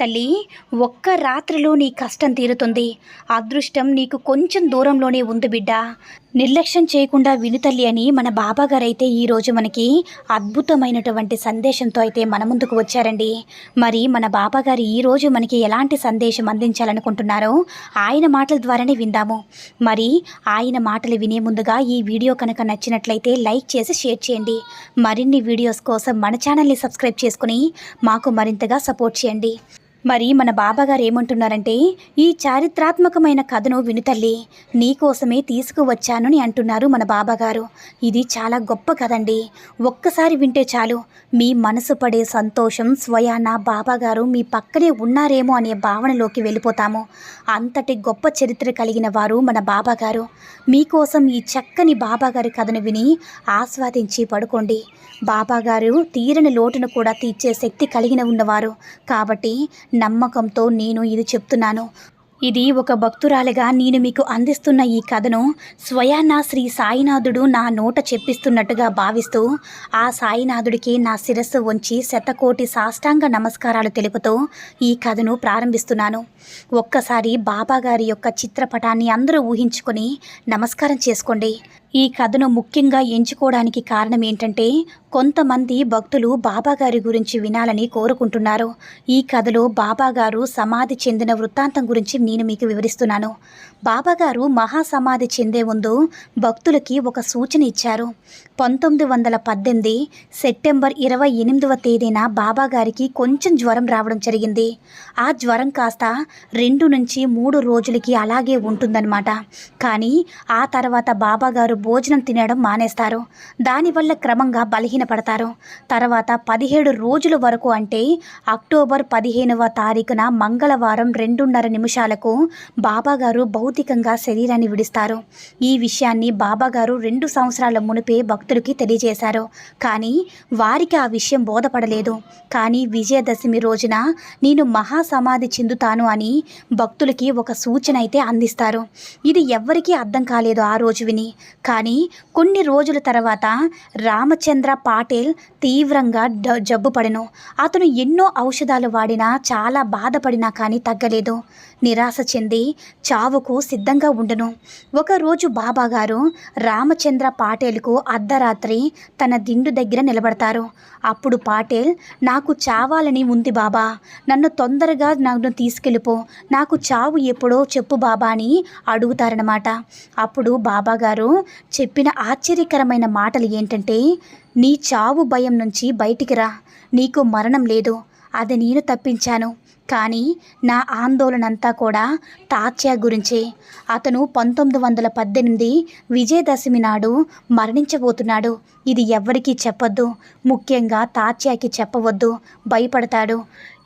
తల్లి ఒక్క రాత్రిలో నీ కష్టం తీరుతుంది. అదృష్టం నీకు కొంచెం దూరంలోనే ఉంది బిడ్డ. నిర్లక్ష్యం చేయకుండా వినుతల్లి అని మన బాబాగారైతే ఈరోజు మనకి అద్భుతమైనటువంటి సందేశంతో అయితే మన ముందుకు వచ్చారండి. మరి మన బాబాగారు ఈరోజు మనకి ఎలాంటి సందేశం అందించాలనుకుంటున్నారో ఆయన మాటల ద్వారానే విందాము. మరి ఆయన మాటలు వినే ముందుగా ఈ వీడియో కనుక నచ్చినట్లయితే లైక్ చేసి షేర్ చేయండి. మరిన్ని వీడియోస్ కోసం మన ఛానల్ని సబ్స్క్రైబ్ చేసుకుని మాకు మరింతగా సపోర్ట్ చేయండి. మరి మన బాబాగారు ఏమంటున్నారంటే ఈ చారిత్రాత్మకమైన కథను వినుతల్లి నీకోసమే తీసుకువచ్చాను అని అంటున్నారు మన బాబాగారు. ఇది చాలా గొప్ప కథండి. ఒక్కసారి వింటే చాలు. మీ మనసు పడే సంతోషం స్వయాన బాబాగారు మీ పక్కనే ఉన్నారేమో అనే భావనలోకి వెళ్ళిపోతాము. అంతటి గొప్ప చరిత్ర కలిగిన వారు మన బాబాగారు. మీకోసం ఈ చక్కని బాబాగారి కథను విని ఆస్వాదించి పడుకోండి. బాబాగారు తీరని లోటును కూడా తీర్చే శక్తి కలిగిన ఉన్నవారు. కాబట్టి నమ్మకంతో నేను ఇది చెప్తున్నాను. ఇది ఒక భక్తురాలిగా నేను మీకు అందిస్తున్న ఈ కథను స్వయానా శ్రీ సాయినాథుడు నా నోట చెప్పిస్తున్నట్టుగా భావిస్తూ ఆ సాయినాథుడికి నా శిరస్సు ఉంచి శతకోటి సాష్టాంగ నమస్కారాలు తెలుపుతూ ఈ కథను ప్రారంభిస్తున్నాను. ఒక్కసారి బాబాగారి యొక్క చిత్రపటాన్ని అందరూ ఊహించుకొని నమస్కారం చేసుకోండి. ఈ కథను ముఖ్యంగా ఎంచుకోవడానికి కారణం ఏంటంటే కొంతమంది భక్తులు బాబాగారి గురించి వినాలని కోరుకుంటున్నారు. ఈ కథలో బాబాగారు సమాధి చెందిన వృత్తాంతం గురించి నేను మీకు వివరిస్తున్నాను. బాబాగారు మహాసమాధి చెందే ముందు భక్తులకి ఒక సూచన ఇచ్చారు. పంతొమ్మిది వందల పద్దెనిమిది సెప్టెంబర్ ఇరవై ఎనిమిదవ తేదీన బాబాగారికి కొంచెం జ్వరం రావడం జరిగింది. ఆ జ్వరం కాస్త రెండు నుంచి మూడు రోజులకి అలాగే ఉంటుందన్నమాట. కానీ ఆ తర్వాత బాబాగారు భోజనం తినడం మానేస్తారు. దానివల్ల క్రమంగా బలహీనపడతారు. తర్వాత పదిహేడు రోజుల వరకు అంటే అక్టోబర్ పదిహేనవ తారీఖున మంగళవారం రెండున్నర నిమిషాలకు బాబాగారు భౌతికంగా శరీరాన్ని విడిస్తారు. ఈ విషయాన్ని బాబాగారు రెండు సంవత్సరాల మునిపే భక్తులకి తెలియజేశారు. కానీ వారికి ఆ విషయం బోధపడలేదు. కానీ విజయదశమి రోజున నేను మహాసమాధి చెందుతాను అని భక్తులకి ఒక సూచన అయితే అందిస్తారు. ఇది ఎవ్వరికీ అర్థం కాలేదు ఆ రోజు విని. కానీ కొన్ని రోజుల తర్వాత రామచంద్ర పాటిల్ తీవ్రంగా డ జబ్బు పడెను. అతను ఎన్నో ఔషధాలు వాడినా చాలా బాధపడినా కానీ తగ్గలేదు. నిరాశ చెంది చావుకు సిద్ధంగా ఉండను. ఒకరోజు బాబాగారు రామచంద్ర పాటేల్కు అర్ధరాత్రి తన దిండు దగ్గర నిలబడతారు. అప్పుడు పాటేల్ నాకు చావాలని ఉంది బాబా. నన్ను తొందరగా నన్ను తీసుకెళ్ళిపో. నాకు చావు ఎప్పుడో చెప్పు బాబా అని అడుగుతారనమాట అప్పుడు బాబాగారు చెప్పిన ఆశ్చర్యకరమైన మాటలు ఏంటంటే నీ చావు భయం నుంచి బయటికి రా. నీకు మరణం లేదు. అది నేను తప్పించాను. కానీ నా ఆందోళన అంతా కూడా తాత్యా గురించే. అతను పంతొమ్మిది వందల పద్దెనిమిది విజయదశమి నాడు మరణించబోతున్నాడు. ఇది ఎవ్వరికీ చెప్పొద్దు. ముఖ్యంగా తాత్యాకి చెప్పవద్దు. భయపడతాడు.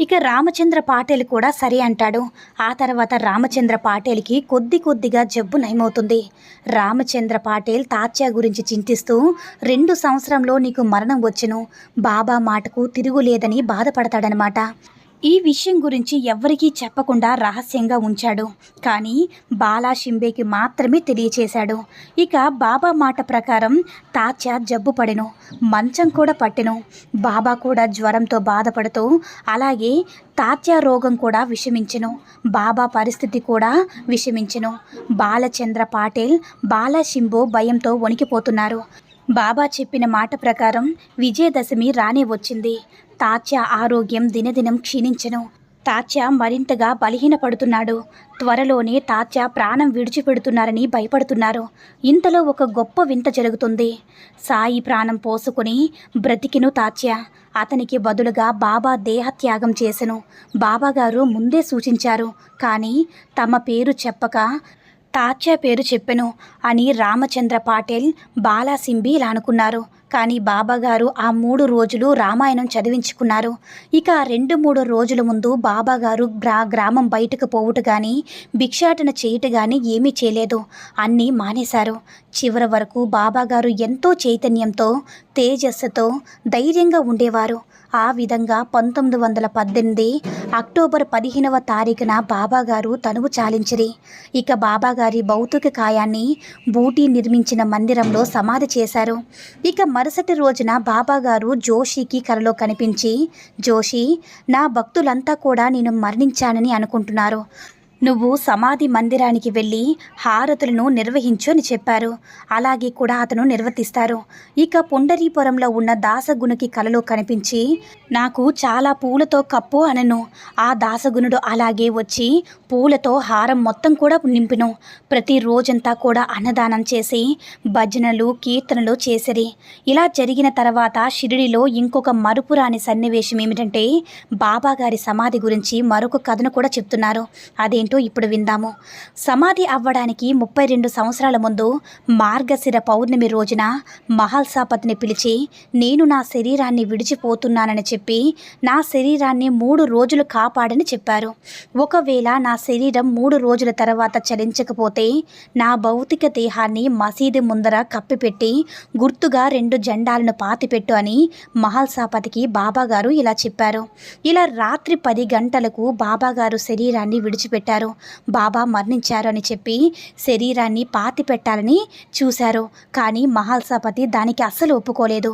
ఇక రామచంద్ర పాటేల్ కూడా సరే అంటాడు. ఆ తర్వాత రామచంద్ర పాటేల్కి కొద్ది కొద్దిగా జబ్బు నయమవుతుంది. రామచంద్ర పాటేల్ తాత్యా గురించి చింతిస్తూ రెండు సంవత్సరంలో నీకు మరణం వచ్చును. బాబా మాటకు తిరుగులేదని బాధపడతాడనమాట. ఈ విషయం గురించి ఎవ్వరికీ చెప్పకుండా రహస్యంగా ఉంచాడు. కానీ బాలా షింబేకి మాత్రమే తెలియచేశాడు. ఇక బాబా మాట ప్రకారం తాత్య జబ్బు పడెను మంచం కూడా పట్టెను. బాబా కూడా జ్వరంతో బాధపడుతూ అలాగే తాత్య రోగం కూడా విషమించెను. బాబా పరిస్థితి కూడా విషమించెను. బాలచంద్ర పాటిల్ బాలాషింబో భయంతో వణికిపోతున్నారు. బాబా చెప్పిన మాట ప్రకారం విజయదశమి రానే వచ్చింది. తాత్య ఆరోగ్యం దినదినం క్షీణించను. తాత్య మరింతగా బలహీనపడుతున్నాడు. త్వరలోనే తాత్య ప్రాణం విడిచిపెడుతున్నారని భయపడుతున్నారు. ఇంతలో ఒక గొప్ప వింత జరుగుతుంది. సాయి ప్రాణం పోసుకుని బ్రతికిను తాత్య. అతనికి బదులుగా బాబా దేహత్యాగం చేసెను. బాబాగారు ముందే సూచించారు. కానీ తమ పేరు చెప్పక తాత్య పేరు చెప్పెను అని రామచంద్ర పాటిల్ బాలాసింబి ఇలా అనుకున్నారు. కానీ బాబాగారు ఆ మూడు రోజులు రామాయణం చదివించుకున్నారు. ఇక రెండు మూడు రోజుల ముందు బాబాగారు గ్రా గ్రామం బయటకు పోవుట కానీ భిక్షాటన చేయుట కానీ ఏమీ చేయలేదు. అన్నీ మానేశారు. చివరి వరకు బాబాగారు ఎంతో చైతన్యంతో తేజస్సుతో ధైర్యంగా ఉండేవారు. ఆ విధంగా పంతొమ్మిది వందల పద్దెనిమిది అక్టోబర్ పదిహేనవ తారీఖున బాబాగారు తనువు చాలించిరి. ఇక బాబాగారి భౌతిక కాయాన్ని బూటీ నిర్మించిన మందిరంలో సమాధి చేశారు. ఇక మరుసటి రోజున బాబాగారు జోషికి కలలో కనిపించి జోషి నా భక్తులంతా కూడా నేను మరణించానని అనుకుంటున్నారు. నువ్వు సమాధి మందిరానికి వెళ్ళి హారతులను నిర్వహించు అని చెప్పారు. అలాగే కూడా అతను నిర్వర్తిస్తారు. ఇక పుండరీపురంలో ఉన్న దాసగునికి కలలో కనిపించి నాకు చాలా పూలతో కప్పు అనను. ఆ దాసగునుడు అలాగే వచ్చి పూలతో హారం మొత్తం కూడా నింపిను. ప్రతి రోజంతా కూడా అన్నదానం చేసి భజనలు కీర్తనలు చేసిరి. ఇలా జరిగిన తర్వాత షిరిడిలో ఇంకొక మరుపురాని సన్నివేశం ఏమిటంటే బాబాగారి సమాధి గురించి మరొక కథను కూడా చెప్తున్నారు. అదేంటి ఇప్పుడు విందాము. సమాధి అవ్వడానికి ముప్పై రెండు సంవత్సరాల ముందు మార్గశిర పౌర్ణమి రోజున మహల్సాపతిని పిలిచి నేను నా శరీరాన్ని విడిచిపోతున్నానని చెప్పి నా శరీరాన్ని మూడు రోజులు కాపాడని చెప్పారు. ఒకవేళ నా శరీరం మూడు రోజుల తర్వాత చలించకపోతే నా భౌతిక దేహాన్ని మసీదు ముందర కప్పిపెట్టి గుర్తుగా రెండు జెండాలను పాతిపెట్టు అని మహల్సాపతికి బాబాగారు ఇలా చెప్పారు. ఇలా రాత్రి పది గంటలకు బాబాగారు శరీరాన్ని విడిచిపెట్టారు. బాబా మరణించారు అని చెప్పి శరీరాన్ని పాతి పెట్టాలని చూశారు. కానీ మహాల్సాపతి దానికి అస్సలు ఒప్పుకోలేదు.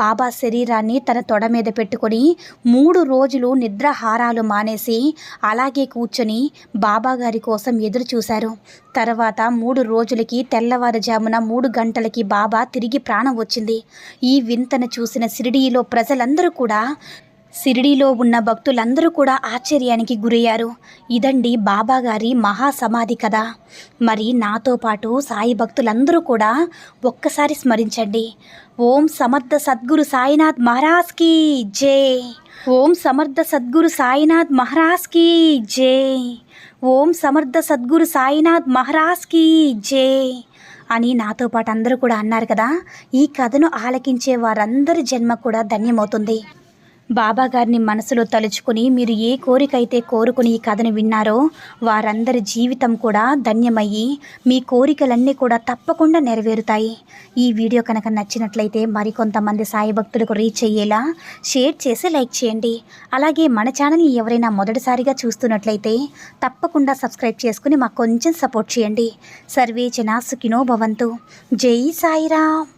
బాబా శరీరాన్ని తన తొడ మీద పెట్టుకొని మూడు రోజులు నిద్రాహారాలు మానేసి అలాగే కూర్చొని బాబా గారి కోసం ఎదురు చూశారు. తర్వాత మూడు రోజులకి తెల్లవారుజామున మూడు గంటలకి బాబా తిరిగి ప్రాణం వచ్చింది. ఈ వింతను చూసిన షిరిడీలో ప్రజలందరూ కూడా షిరిడీలో ఉన్న భక్తులందరూ కూడా ఆశ్చర్యానికి గురయ్యారు. ఇదండి బాబాగారి మహాసమాధి కదా మరి నాతో పాటు సాయి భక్తులందరూ కూడా ఒక్కసారి స్మరించండి. ఓం సమర్థ సద్గురు సాయినాథ్ మహారాజ్ కీ జై. ఓం సమర్థ సద్గురు సాయినాథ్ మహారాజ్ కీ జై. ఓం సమర్థ సద్గురు సాయినాథ్ మహారాజ్ కీ అని నాతో పాటు అందరూ కూడా అన్నారు కదా. ఈ కథను ఆలకించే వారందరి జన్మ కూడా ధన్యమవుతుంది. బాబా గారిని మనసులో తలుచుకుని మీరు ఏ కోరికైతే కోరుకుని ఈ కథను విన్నారో వారందరి జీవితం కూడా ధన్యమయ్యి మీ కోరికలన్నీ కూడా తప్పకుండా నెరవేరుతాయి. ఈ వీడియో కనుక నచ్చినట్లయితే మరికొంతమంది సాయి భక్తులకు రీచ్ అయ్యేలా షేర్ చేసి లైక్ చేయండి. అలాగే మన ఛానల్ని ఎవరైనా మొదటిసారిగా చూస్తున్నట్లయితే తప్పకుండా సబ్స్క్రైబ్ చేసుకుని మాకు కొంచెం సపోర్ట్ చేయండి. సర్వే జనా సుఖినో భవంతు. జై సాయిరామ్.